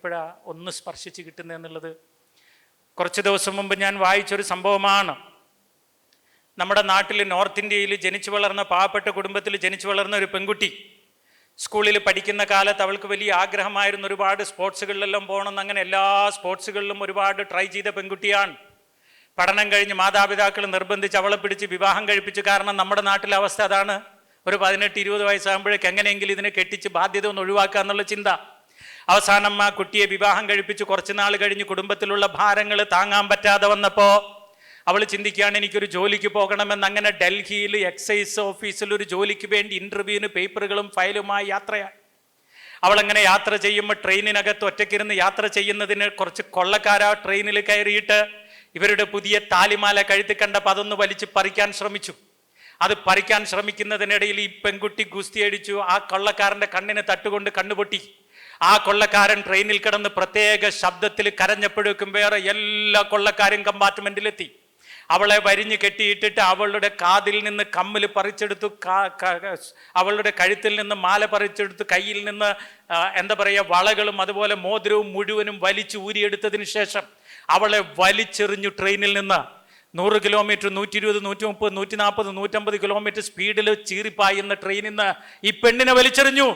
എപ്പോഴാ ഒന്ന് സ്പർശിച്ച് കിട്ടുന്നതെന്നുള്ളത് കുറച്ച് ദിവസം മുമ്പ് ഞാൻ വായിച്ചൊരു സംഭവമാണ്. നമ്മുടെ നാട്ടിൽ നോർത്ത് ഇന്ത്യയിൽ ജനിച്ചു വളർന്ന പാവപ്പെട്ട കുടുംബത്തിൽ ജനിച്ചു വളർന്ന ഒരു പെൺകുട്ടി സ്കൂളിൽ പഠിക്കുന്ന കാലത്ത് അവൾക്ക് വലിയ ആഗ്രഹമായിരുന്നു ഒരുപാട് സ്പോർട്സുകളിലെല്ലാം പോകണം അങ്ങനെ എല്ലാ സ്പോർട്സുകളിലും ഒരുപാട് ട്രൈ ചെയ്ത പെൺകുട്ടിയാണ്. പഠനം കഴിഞ്ഞ് മാതാപിതാക്കൾ നിർബന്ധിച്ച് അവളെ പിടിച്ച് വിവാഹം കഴിപ്പിച്ചു. കാരണം നമ്മുടെ നാട്ടിലെ അവസ്ഥ അതാണ്. ഒരു പതിനെട്ട് ഇരുപത് വയസ്സാകുമ്പോഴേക്ക് എങ്ങനെയെങ്കിലും ഇതിനെ കെട്ടിച്ച് ബാധ്യത ഒന്ന് ഒഴിവാക്കുക എന്നുള്ള ചിന്ത. അവസാനം ആ കുട്ടിയെ വിവാഹം കഴിപ്പിച്ച് കുറച്ച് നാൾ കഴിഞ്ഞ് കുടുംബത്തിലുള്ള ഭാരങ്ങൾ താങ്ങാൻ പറ്റാതെ വന്നപ്പോൾ അവൾ ചിന്തിക്കുകയാണ് എനിക്കൊരു ജോലിക്ക് പോകണമെന്ന്. അങ്ങനെ ഡൽഹിയിൽ എക്സൈസ് ഓഫീസിൽ ഒരു ജോലിക്ക് വേണ്ടി ഇന്റർവ്യൂവിന് പേപ്പറുകളും ഫയലുമായി യാത്രയാണ് അവൾ അങ്ങനെ യാത്ര ചെയ്യുമ്പോൾ ട്രെയിനിനകത്ത് ഒറ്റയ്ക്കിരുന്ന് യാത്ര ചെയ്യുന്നതിന് കുറച്ച് കൊള്ളക്കാരാ ട്രെയിനിൽ കയറിയിട്ട് ഇവരുടെ പുതിയ താലിമാല കഴുത്തി കണ്ടപ്പോൾ അതൊന്ന് വലിച്ച് പറിക്കാൻ ശ്രമിച്ചു. അത് പറിക്കാൻ ശ്രമിക്കുന്നതിനിടയിൽ ഈ പെൺകുട്ടി ഗുസ്തി അടിച്ചു ആ കൊള്ളക്കാരന്റെ കണ്ണിന് തട്ടുകൊണ്ട് കണ്ണുപൊട്ടി. ആ കൊള്ളക്കാരൻ ട്രെയിനിൽ കിടന്ന് പ്രത്യേക ശബ്ദത്തിൽ കരഞ്ഞപ്പോഴേക്കും വേറെ എല്ലാ കൊള്ളക്കാരും കമ്പാർട്ട്മെന്റിലെത്തി. അവളെ വരിഞ്ഞു കെട്ടിയിട്ടിട്ട് അവളുടെ കാതിൽ നിന്ന് കമ്മൽ പറിച്ചെടുത്തു അവളുടെ കഴുത്തിൽ നിന്ന് മാല പറിച്ചെടുത്തു കയ്യിൽ നിന്ന് എന്താ പറയുക വളകളും അതുപോലെ മോതിരവും മുഴുവനും വലിച്ചു ഊരിയെടുത്തതിന് ശേഷം അവളെ വലിച്ചെറിഞ്ഞു ട്രെയിനിൽ നിന്ന്. നൂറ് കിലോമീറ്റർ നൂറ്റി ഇരുപത് നൂറ്റി മുപ്പത് നൂറ്റി നാൽപ്പത് നൂറ്റമ്പത് കിലോമീറ്റർ സ്പീഡിൽ ചീറിപ്പായുന്ന ട്രെയിനിൽ നിന്ന് ഈ പെണ്ണിനെ വലിച്ചെറിഞ്ഞു.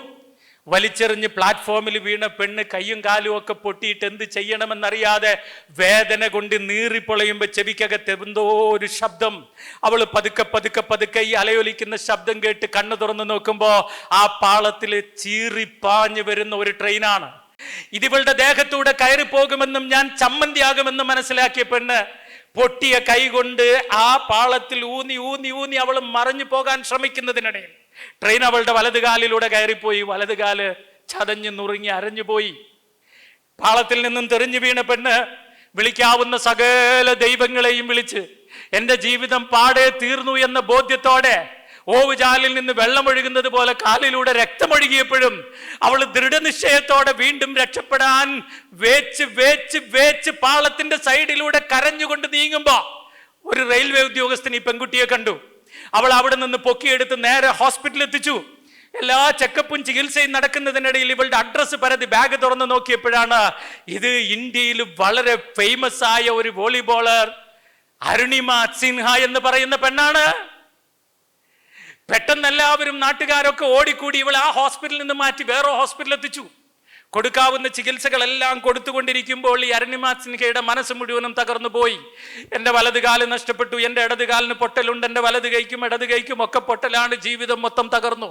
വലിച്ചെറിഞ്ഞ് പ്ലാറ്റ്ഫോമിൽ വീണ പെണ്ണ് കൈയും കാലും ഒക്കെ പൊട്ടിയിട്ട് എന്ത് ചെയ്യണമെന്നറിയാതെ വേദന കൊണ്ട് നീറിപ്പൊളയുമ്പോൾ ചെവിക്കകത്ത് എന്തോ ഒരു ശബ്ദം. അവൾ പതുക്കെ പതുക്കെ പതുക്കെ ഈ അലയൊലിക്കുന്ന ശബ്ദം കേട്ട് കണ്ണു തുറന്ന് നോക്കുമ്പോൾ ആ പാളത്തിൽ ചീറിപ്പാഞ്ഞു വരുന്ന ഒരു ട്രെയിനാണ്. ഇതിവളുടെ ദേഹത്തൂടെ കയറി പോകുമെന്നും ഞാൻ ചമ്മന്തിയാകുമെന്നും മനസ്സിലാക്കിയ പെണ്ണ് പൊട്ടിയ കൈകൊണ്ട് ആ പാളത്തിൽ ഊന്നി ഊന്നി ഊന്നി അവൾ മറിഞ്ഞു പോകാൻ ശ്രമിക്കുന്നതിനിടയിൽ ട്രെയിൻ അവളുടെ വലതുകാലിലൂടെ കയറിപ്പോയി. വലതുകാൽ ചതഞ്ഞു നുറുങ്ങി അരഞ്ഞുപോയി പാളത്തിൽ നിന്നും തെറിഞ്ഞു വീണ പെണ്ണ് വിളിക്കാവുന്ന സകല ദൈവങ്ങളെയും വിളിച്ച് എന്റെ ജീവിതം പാടെ തീർന്നു എന്ന ബോധ്യത്തോടെ ഓവുചാലിൽ നിന്ന് വെള്ളമൊഴുകുന്നത് പോലെ കാലിലൂടെ രക്തമൊഴുകിയപ്പോഴും അവൾ ദൃഢനിശ്ചയത്തോടെ വീണ്ടും രക്ഷപ്പെടാൻ വേച്ച് വേച്ച് വേച്ച് പാളത്തിന്റെ സൈഡിലൂടെ കരഞ്ഞുകൊണ്ട് നീങ്ങുമ്പോ ഒരു റെയിൽവേ ഉദ്യോഗസ്ഥൻ ഈ പെൺകുട്ടിയെ കണ്ടു. അവൾ അവിടെ നിന്ന് പൊക്കിയെടുത്ത് നേരെ ഹോസ്പിറ്റലിൽ എത്തിച്ചു എല്ലാ ചെക്കപ്പും ചികിത്സയും നടക്കുന്നതിനിടയിൽ ഇവളുടെ അഡ്രസ്സ് പരതി ബാഗ് തുറന്ന് നോക്കിയപ്പോഴാണ് ഇത് ഇന്ത്യയിൽ വളരെ ഫേമസ് ആയ ഒരു വോളിബോളർ അരുണിമ സിൻഹ എന്ന് പറയുന്ന പെണ്ണാണ്. പെട്ടെന്ന് എല്ലാവരും നാട്ടുകാരൊക്കെ ഓടിക്കൂടി ഇവളെ ആ ഹോസ്പിറ്റലിൽ നിന്ന് മാറ്റി വേറെ ഹോസ്പിറ്റലിൽ എത്തിച്ചു. കൊടുക്കാവുന്ന ചികിത്സകളെല്ലാം കൊടുത്തുകൊണ്ടിരിക്കുമ്പോൾ ഈ അരണിമാ സിൻഹയുടെ മനസ്സ് മുഴുവനും തകർന്നു പോയി. എന്റെ വലത് കാൽ നഷ്ടപ്പെട്ടു എന്റെ ഇടത് കാലിന് പൊട്ടലുണ്ട് എന്റെ വലത് കൈക്കും ഇടത് കൈക്കും ഒക്കെ പൊട്ടലാണ് ജീവിതം മൊത്തം തകർന്നു.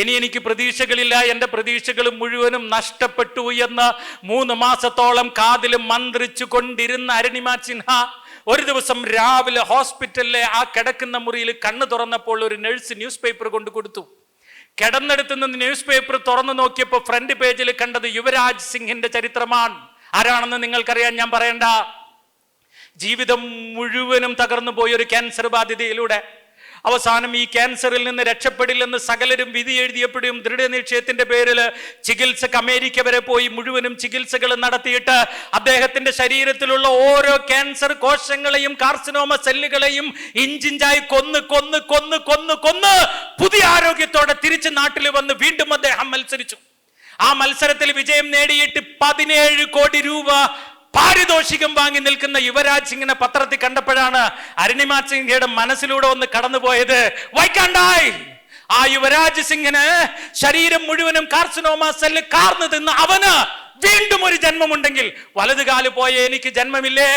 ഇനി എനിക്ക് പ്രതീക്ഷകളില്ല എന്റെ പ്രതീക്ഷകൾ മുഴുവനും നഷ്ടപ്പെട്ടു എന്ന് മൂന്ന് മാസത്തോളം കാതിലും മന്ത്രിച്ചു കൊണ്ടിരുന്ന അരണിമാ സിൻഹ ഒരു ദിവസം രാവിലെ ഹോസ്പിറ്റലിലെ ആ കിടക്കുന്ന മുറിയിൽ കണ്ണു തുറന്നപ്പോൾ ഒരു നഴ്സ് ന്യൂസ് പേപ്പർ കൊണ്ട് കൊടുത്തു. കിടന്നെടുത്ത് നിന്ന് ന്യൂസ് പേപ്പർ തുറന്നു നോക്കിയപ്പോൾ ഫ്രണ്ട് പേജിൽ കണ്ടത് യുവരാജ് സിംഗിന്റെ ചരിത്രമാണ്. ആരാണെന്ന് നിങ്ങൾക്കറിയാൻ ഞാൻ പറയണ്ട. ജീവിതം മുഴുവനും തകർന്നു പോയ ഒരു ക്യാൻസർ ബാധിതയിലൂടെ അവസാനം ഈ ക്യാൻസറിൽ നിന്ന് രക്ഷപ്പെടില്ലെന്ന് സകലരും വിധി എഴുതിയപ്പോഴും ദൃഢനിശ്ചയത്തിന്റെ പേരിൽ ചികിത്സക്ക് അമേരിക്ക വരെ പോയി മുഴുവനും ചികിത്സകൾ നടത്തിയിട്ട് അദ്ദേഹത്തിന്റെ ശരീരത്തിലുള്ള ഓരോ ക്യാൻസർ കോശങ്ങളെയും കാർസിനോമ സെല്ലുകളെയും ഇഞ്ചിഞ്ചായി കൊന്ന് കൊന്ന് കൊന്ന് കൊന്ന് കൊന്ന് പുതിയ ആരോഗ്യത്തോടെ തിരിച്ച് നാട്ടിൽ വന്ന് വീണ്ടും അദ്ദേഹം മത്സരിച്ചു. ആ മത്സരത്തിൽ വിജയം നേടിയിട്ട് പതിനേഴ് കോടി രൂപ പാരിതോഷികം വാങ്ങി നിൽക്കുന്ന യുവരാജ് സിംഗിനെ പത്രത്തിൽ കണ്ടപ്പോഴാണ് അരുണിമ സിംഗയുടെ മനസ്സിലൂടെ ഒന്ന് കടന്നുപോയത്. വൈക്കാണ്ടായി ആ യുവരാജ് സിംഗിന് ശരീരം മുഴുവനും കാർസിനോമ സെല്ല് കാർന്നു തിന്ന് അവന് വീണ്ടും ഒരു ജന്മമുണ്ടെങ്കിൽ വലതുകാൽ പോയ എനിക്ക് ജന്മമില്ലേ?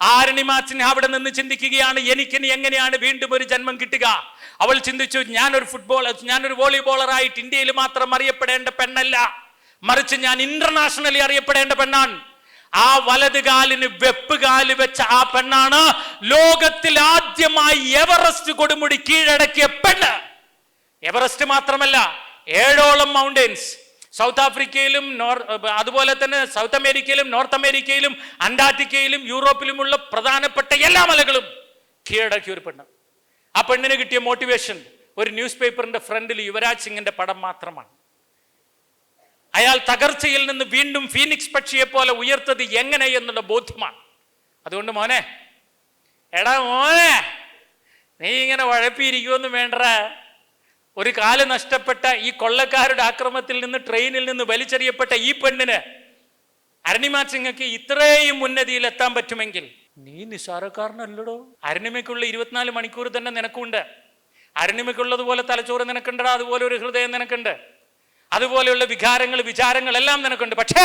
ആരണിമാച്ചിനെ അവിടെ നിന്ന് ചിന്തിക്കുകയാണ് എനിക്കിനി എങ്ങനെയാണ് വീണ്ടും ഒരു ജന്മം കിട്ടുക? അവൾ ചിന്തിച്ചു ഞാനൊരു ഫുട്ബോളർ ഞാനൊരു വോളിബോളറായിട്ട് ഇന്ത്യയിൽ മാത്രം അറിയപ്പെടേണ്ട പെണ്ണല്ല. മറിച്ച് ഞാൻ ഇന്റർനാഷണലി അറിയപ്പെടേണ്ട പെണ്ണാണ്. ആ വലത് കാലിന് വെപ്പ് കാൽ വെച്ച ആ പെണ്ണാണ് ലോകത്തിൽ ആദ്യമായി എവറസ്റ്റ് കൊടുമുടി കീഴടക്കിയ പെണ്ണ്. എവറസ്റ്റ് മാത്രമല്ല ഏഴോളം മൗണ്ടെയിൻസ് സൗത്ത് ആഫ്രിക്കയിലും നോർ അതുപോലെ തന്നെ സൗത്ത് അമേരിക്കയിലും നോർത്ത് അമേരിക്കയിലും അന്റാർട്ടിക്കയിലും യൂറോപ്പിലുമുള്ള പ്രധാനപ്പെട്ട എല്ലാ മലകളും കീഴടക്കിയ ഒരു പെണ്ണ്. ആ പെണ്ണിന് കിട്ടിയ മോട്ടിവേഷൻ ഒരു ന്യൂസ് പേപ്പറിന്റെ ഫ്രണ്ടിൽ യുവരാജ് സിംഗിന്റെ പടം മാത്രമാണ്. അയാൾ തകർച്ചയിൽ നിന്ന് വീണ്ടും ഫീനിക്സ് പക്ഷിയെ പോലെ ഉയർത്തത് എങ്ങനെ എന്നുള്ള ബോധ്യമാണ്. അതുകൊണ്ട് മോനെ എടാ മോനെ നീ ഇങ്ങനെ വഴപ്പിയിരിക്കുമെന്ന് വേണ്ട ഒരു കാൽ നഷ്ടപ്പെട്ട ഈ കൊള്ളക്കാരുടെ ആക്രമത്തിൽ നിന്ന് ട്രെയിനിൽ നിന്ന് വലിച്ചെറിയപ്പെട്ട ഈ പെണ്ണിന് അരുണിമ ഇത്രയും ഉന്നതിയിൽ എത്താൻ പറ്റുമെങ്കിൽ. നീ നിസ്സാരക്കാരനല്ലടോ അരുണിമയ്ക്കുള്ള ഇരുപത്തിനാല് മണിക്കൂർ തന്നെ നിനക്കുണ്ട്. അരുണിമയ്ക്കുള്ളതുപോലെ തലച്ചോറ് നിനക്കുണ്ടടാ അതുപോലെ ഒരു ഹൃദയം നിനക്കുണ്ട്. അതുപോലെയുള്ള വികാരങ്ങൾ വിചാരങ്ങൾ എല്ലാം നിനക്കുണ്ട്. പക്ഷേ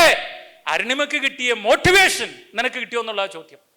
അരുണിമയ്ക്ക് കിട്ടിയ മോട്ടിവേഷൻ നിനക്ക് കിട്ടിയോ എന്നുള്ള ചോദ്യം.